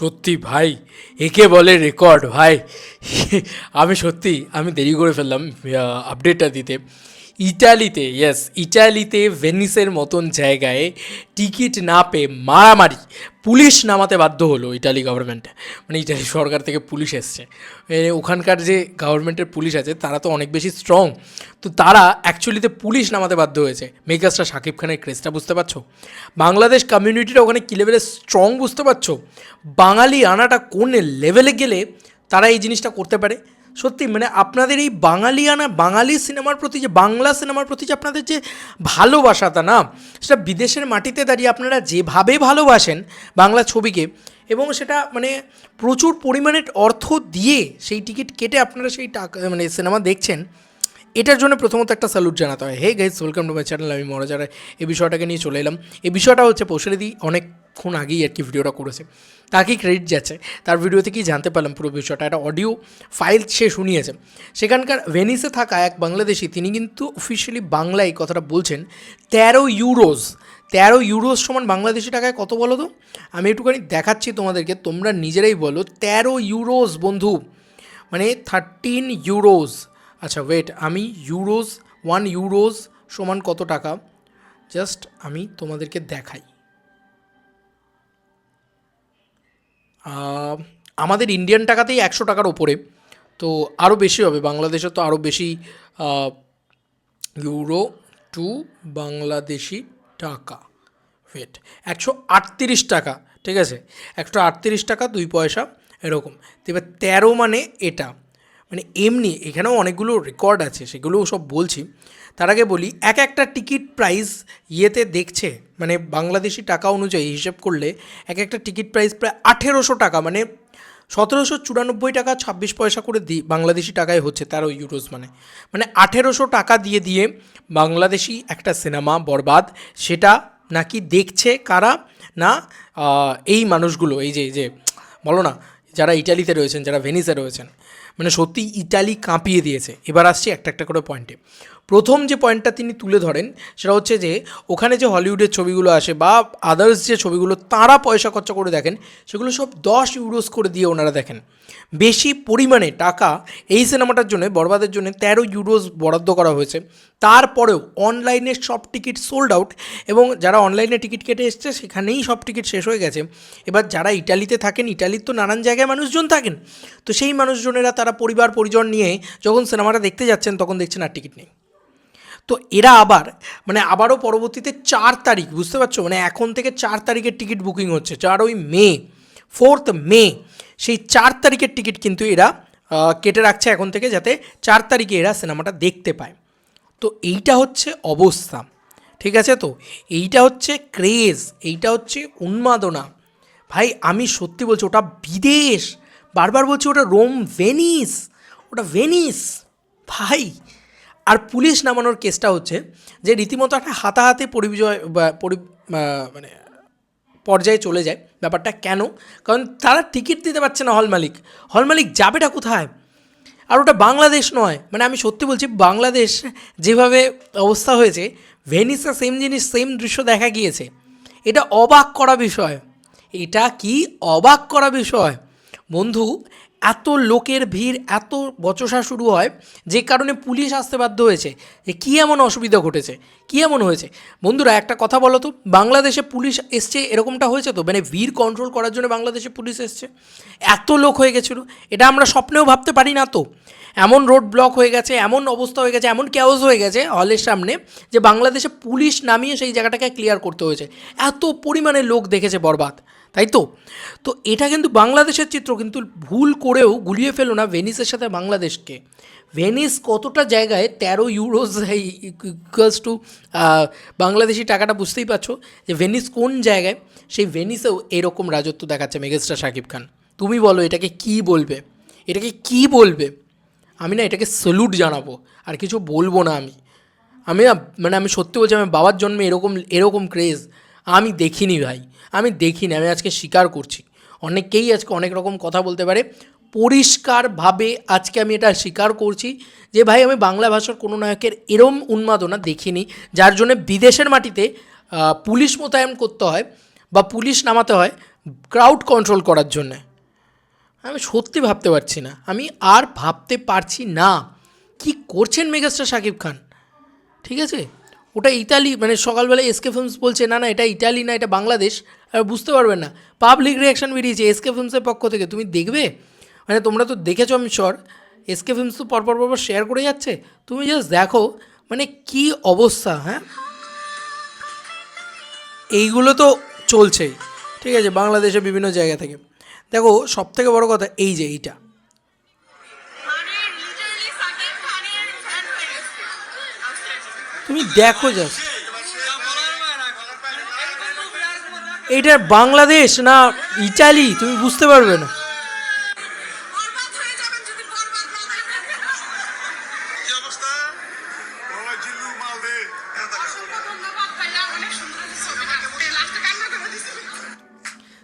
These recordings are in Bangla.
সত্যি ভাই একে বলে রেকর্ড ভাই। আমি সত্যি আমি দেরি করে ফেললাম আপডেটটা দিতে। ইটালিতে ইয়েস ইটালিতে ভেনিসের মতন জায়গায় টিকিট না পেয়ে মারামারি, পুলিশ নামাতে বাধ্য হলো ইটালি গভর্নমেন্ট মানে ইটালি সরকার থেকে পুলিশ এসছে। ওখানকার যে গভর্নমেন্টের পুলিশ আছে, তারা তো অনেক বেশি স্ট্রং তো তারা অ্যাকচুয়ালিতে পুলিশ নামাতে বাধ্য হয়েছে। মেকার্সটা শাকিব খানের ক্রেজটা বুঝতে পারছ? বাংলাদেশ কমিউনিটিটা ওখানে কী লেভেলে স্ট্রং বুঝতে পারছ? বাঙালি আনাটা কোন লেভেলে গেলে তারা এই জিনিসটা করতে পারে? সত্যি মানে আপনাদের এই বাঙালিয়ানা, বাঙালি সিনেমার প্রতি যে, বাংলা সিনেমার প্রতি যে আপনাদের যে ভালোবাসাটা না, সেটা বিদেশের মাটিতে দাঁড়িয়ে আপনারা যেভাবে ভালোবাসেন বাংলা ছবিকে, এবং সেটা মানে প্রচুর পরিমাণের অর্থ দিয়ে সেই টিকিট কেটে আপনারা সেই টাকা মানে সিনেমা দেখছেন এটার জন্য প্রথমত একটা স্যালুট জানাতে হয়। Hey guys welcome to my channel আমি মরাজারা এই বিষয়টাকে নিয়ে চলে এলাম। এই বিষয়টা হচ্ছে পৌশালিদি অনেকক্ষণ আগেই আর কি ভিডিওটা করেছে। তাকেই ক্রেডিট যাচ্ছে। তার ভিডিও থেকেই জানতে পারলাম পুরো বিষয়টা, একটা অডিও ফাইল সে শুনিয়েছে। সেখানকার ভেনিসে থাকা এক বাংলাদেশি, তিনি কিন্তু অফিসিয়ালি বাংলায় কথাটা বলছেন, তেরো ইউরোজ তেরো ইউরোজ সমান বাংলাদেশি টাকায় কত বলো তো? আমি একটুখানি দেখাচ্ছি তোমাদেরকে, তোমরা নিজেরাই বলো, তেরো ইউরোজ বন্ধু। মানে থার্টিন ইউরোজ আচ্ছা ওয়েট আমি ইউরোজ ওয়ান ইউরোজ সমান কত টাকা? জাস্ট আমি তোমাদেরকে দেখাই। আমাদের ইন্ডিয়ান টাকাতেই একশো টাকার ওপরে, তো আরও বেশি হবে বাংলাদেশে তো আরও বেশি ইউরো টু বাংলাদেশি টাকা। ওয়েট একশো আটত্রিশ টাকা, ঠিক আছে? একশো আটত্রিশ টাকা, দুই পয়সা, এরকম। এবার তেরো মানে এটা। মানে এমনি এখানেও অনেকগুলো রেকর্ড আছে, সেগুলোও সব বলছি। তার আগে বলি, এক একটা টিকিট প্রাইস ইয়েতে দেখছে মানে বাংলাদেশি টাকা অনুযায়ী হিসেব করলে এক একটা টিকিট প্রাইস প্রায় আঠেরোশো টাকা মানে সতেরোশো চুরানব্বই টাকা ছাব্বিশ পয়সা করে দি, বাংলাদেশি টাকায় হচ্ছে তেরো ইউরোস মানে। মানে আঠেরোশো টাকা দিয়ে দিয়ে বাংলাদেশি একটা সিনেমা বরবাদ, সেটা নাকি দেখছে কারা না এই মানুষগুলো, এই যে এই যে, বলো না, যারা ইটালিতে রয়েছেন, যারা ভেনিসে রয়েছেন মানে সত্যি ইটালি কাঁপিয়ে দিয়েছে। এবার আসছি একটা একটা করে পয়েন্টে প্রথম যে পয়েন্টটা তিনি তুলে ধরেন, সেটা হচ্ছে যে ওখানে যে হলিউডের ছবিগুলো আসে বা আদার্স যে ছবিগুলো তারা পয়সা খরচা করে দেখেন, সেগুলো সব দশ ইউরোস করে দিয়ে ওনারা দেখেন। বেশি পরিমাণে টাকা এই সিনেমাটার জন্য, বরবাদের জন্য তেরো ইউরোস বরাদ্দ করা হয়েছে। তারপরেও অনলাইনে সব টিকিট সোল্ড আউট এবং যারা অনলাইনে টিকিট কেটে এসছে, সেখানেই সব টিকিট শেষ হয়ে গেছে। এবার যারা ইটালিতে থাকেন, ইটালির তো নানান জায়গায় মানুষজন থাকেন। তো সেই মানুষজনেরা তারা পরিবার পরিজন নিয়ে যখন সিনেমাটা দেখতে যাচ্ছেন, তখন দেখছেন আর টিকিট নেই। তো এরা আবার মানে আবারও পরবর্তীতে চার তারিখ, বুঝতে পারছ? মানে এখন থেকে চার তারিখের টিকিট বুকিং হচ্ছে চারই মে ফোর্থ মে, সেই চার তারিখের টিকিট কিন্তু এরা কেটে রাখছে এখন থেকে যাতে চার তারিখে এরা সিনেমাটা দেখতে পায়। তো এইটা হচ্ছে অবস্থা, ঠিক আছে তো? এইটা হচ্ছে ক্রেজ এইটা হচ্ছে উন্মাদনা। ভাই, আমি সত্যি বলছি, ওটা বিদেশ, বারবার বলছি, ওটা রোম, ভেনিস, ওটা ভেনিস। ভাই আর পুলিশ নামানোর কেসটা হচ্ছে যে রীতিমতো একটা হাতাহাতি পরিবিজয় পরি মানে পর্যায়ে চলে যায় ব্যাপারটা কেন? কারণ তারা টিকিট দিতে পারছে না হল মালিক। হল মালিক যাবেটা কোথায়? আর ওটা বাংলাদেশ নয়। মানে আমি সত্যি বলছি, বাংলাদেশ যেভাবে অবস্থা হয়েছে, ভেনিসে সেম জিনিস সেম দৃশ্য দেখা গিয়েছে। এটা অবাক করা বিষয়। এটা কি অবাক করা বিষয়? বন্ধু এত লোকের ভিড়, এত বচসা শুরু হয়, যে কারণে পুলিশ আসতে বাধ্য হয়েছে যে কী এমন অসুবিধা ঘটেছে, কী এমন হয়েছে। বন্ধুরা, একটা কথা বলো তো, বাংলাদেশে পুলিশ এসছে এরকমটা হয়েছে তো? মানে ভিড় কন্ট্রোল করার জন্য বাংলাদেশে পুলিশ এসছে। এত লোক হয়ে গেছিল, এটা আমরা স্বপ্নেও ভাবতে পারি না তো। এমন রোড ব্লক হয়ে গেছে, এমন অবস্থা হয়ে গেছে, এমন ক্যাওস হয়ে গেছে হলের সামনে, যে বাংলাদেশে পুলিশ নামিয়ে সেই জায়গাটাকে ক্লিয়ার করতে হয়েছে। এত পরিমাণে লোক দেখেছে বরবাদ। তাই তো? তো এটা কিন্তু বাংলাদেশের চিত্র, কিন্তু ভুল করেও গুলিয়ে ফেলো না ভেনিসের সাথে বাংলাদেশকে। ভেনিস কতটা জায়গায় তেরো ইউরোজ ইকুয়ালস টু বাংলাদেশি টাকাটা বুঝতেই পারছ যে ভেনিস কোন জায়গায়? সেই ভেনিসেও এরকম রাজত্ব দেখাচ্ছে মেগাস্টার শাকিব খান। তুমি বলো এটাকে কি বলবে? এটাকে কি বলবে? আমি না এটাকে স্যালুট জানাব, আর কিছু বলব না আমি। আমি না মানে আমি সত্যি বলছি আমি বাবার জন্মে এরকম এরকম ক্রেজ আমি দেখিনি ভাই। আমি দেখিনি আমি আজকে স্বীকার করছি। অনেকেই আজকে অনেক রকম কথা বলতে পারে। পরিষ্কারভাবে আজকে আমি এটা স্বীকার করছি যে, ভাই, আমি বাংলা ভাষার কোনো নায়কের এরম উন্মাদনা দেখিনি, যার জন্য বিদেশের মাটিতে পুলিশ মোতায়েন করতে হয় বা পুলিশ নামাতে হয় ক্রাউড কন্ট্রোল করার জন্যে। আমি সত্যি ভাবতে পারছি না। আমি আর ভাবতে পারছি না। কি করছেন মেগাস্টার শাকিব খান? ঠিক আছে? ওটা ইতালি মানে সকালবেলা এসকে ফিল্মস বলছে, না না, এটা ইতালি না, এটা বাংলাদেশ। আর বুঝতে পারবেন না। পাবলিক রিয়াকশন বেরিয়েছে এসকে ফিল্মসের পক্ষ থেকে। তুমি দেখবে? মানে তোমরা তো দেখেছ আমি শর এসকে ফিল্মস তো পরপর পরপর শেয়ার করে যাচ্ছে। তুমি জাস্ট দেখো মানে কি অবস্থা হ্যাঁ? এইগুলো তো চলছেই। ঠিক আছে বাংলাদেশে বিভিন্ন জায়গা থেকে। দেখো সব থেকে বড় কথা এই যে এইটা। তুমি দেখো জাস্ট এটা বাংলাদেশ না ইটালি? তুমি বুঝতে পারবে না।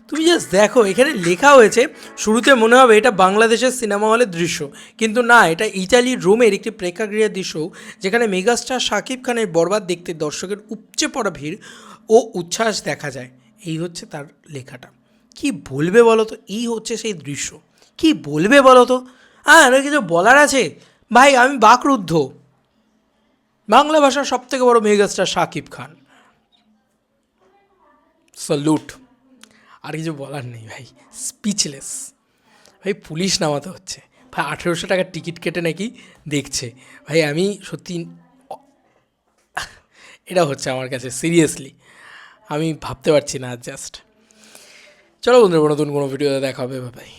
তুমি জাস্ট দেখো, এখানে লেখা হয়েছে শুরুতে মনে হবে এটা বাংলাদেশের সিনেমা হলের দৃশ্য, কিন্তু না, এটা ইটালির রোমের একটি প্রেক্ষাগৃহের দৃশ্য, যেখানে মেগাস্টার শাকিব খানের বরবাদ দেখতে দর্শকের উপচে পড়া ভিড় ও উচ্ছ্বাস দেখা যায়। এই হচ্ছে তার লেখাটা। কি বলবে বলো তো? এই হচ্ছে সেই দৃশ্য। কি বলবে বলো তো? আর কিছু বলার আছে? ভাই, আমি বাকরুদ্ধ। বাংলা ভাষার সব থেকে বড় মেগাস্টার শাকিব খান। স্যালুট আর কিছু বলার নেই ভাই স্পিচলেস ভাই, পুলিশ নামাতে হচ্ছে। ভাই, আঠেরোশো টাকার টিকিট কেটে নাকি দেখছে। ভাই, আমি সত্যি এটা হচ্ছে আমার কাছে সিরিয়াসলি আমি ভাবতে পারছি না জাস্ট চলো বন্ধুরা, নতুন কোনো ভিডিওতে দেখা হবে ভাই